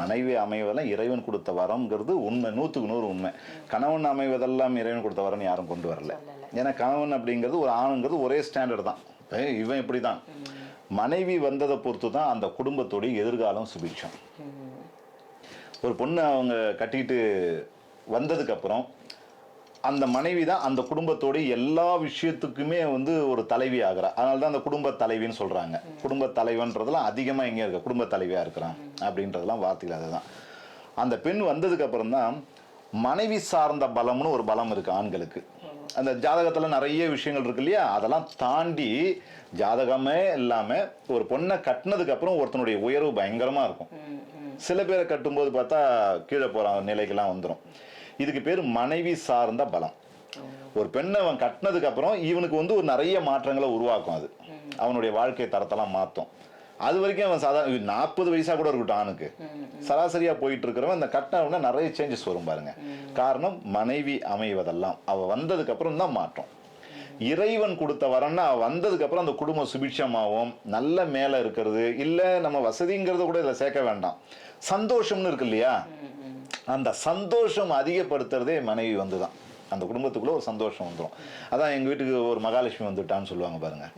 மனைவி அமைவதெல்லாம் இறைவன் கொடுத்த வரம்ங்கிறது உண்மை நூற்றுக்கு நூறு உண்மை. கணவன் அமைவதெல்லாம் இறைவன் கொடுத்த வரம்னு யாரும் கொண்டு வரல. ஏன்னா கணவன் அப்படிங்கிறது ஒரு ஆணுங்கிறது ஒரே ஸ்டாண்டர்ட் தான். இவன் இப்படி தான் மனைவி வந்ததை பொறுத்து தான் அந்த குடும்பத்துடைய எதிர்காலம் சுபிட்சம். ஒரு பொண்ணு அவங்க கட்டிட்டு வந்ததுக்கப்புறம் அந்த மனைவி தான் அந்த குடும்பத்தோட எல்லா விஷயத்துக்குமே வந்து ஒரு தலைவி ஆகிறா. அதனால தான் அந்த குடும்ப தலைவின்னு சொல்கிறாங்க குடும்ப தலைவன்றதெல்லாம் அதிகமாக எங்கே இருக்க? குடும்ப தலைவியாக இருக்கிறான் அப்படின்றதெல்லாம் வார்த்தைகள் அதுதான். அந்த பெண் வந்ததுக்கு அப்புறம் தான் மனைவி சார்ந்த பலம்னு ஒரு பலம் இருக்கு ஆண்களுக்கு. அந்த ஜாதகத்தில் நிறைய விஷயங்கள் இருக்கு இல்லையா? அதெல்லாம் தாண்டி ஜாதகமே இல்லாமல் ஒரு பொண்ணை கட்டினதுக்கு அப்புறம் ஒருத்தனுடைய உயர்வு பயங்கரமாக இருக்கும். சில பேரை கட்டும்போது பார்த்தா கீழே போகிற நிலைக்கெல்லாம் வந்துடும் இதுக்கு பேர் மனைவி சார்ந்த பலம். ஒரு பெண்ணை அவன் கட்டினதுக்கு அப்புறம் இவனுக்கு வந்து ஒரு நிறைய மாற்றங்களை உருவாக்கும் அது. அவனுடைய வாழ்க்கை தரத்தெல்லாம் மாற்றும் அது வரைக்கும் அவன் சாதாரண நாற்பது வயசா கூட இருக்கட்டும் ஆணுக்கு. சராசரியா போயிட்டு இருக்கிறவன் அந்த கட்டின நிறைய சேஞ்சஸ் வரும் பாருங்க. காரணம் மனைவி அமைவதெல்லாம். அவ வந்ததுக்கு அப்புறம் தான் மாற்றம். இறைவன் கொடுத்த வரன்னா வந்ததுக்கு அப்புறம் அந்த குடும்பம் சுபிட்சமாகவும் நல்ல மேல இருக்கிறது. இல்ல நம்ம வசதிங்கிறத கூட இதில் சேர்க்க வேண்டாம். சந்தோஷம்னு இருக்கு இல்லையா? அந்த சந்தோஷம் அதிகப்படுத்துறதே மனைவி வந்து தான் அந்த குடும்பத்துக்குள்ளே ஒரு சந்தோஷம் வந்துடும் அதான் எங்கள் வீட்டுக்கு ஒரு மகாலட்சுமி வந்துட்டான்னு சொல்லுவாங்க பாருங்கள்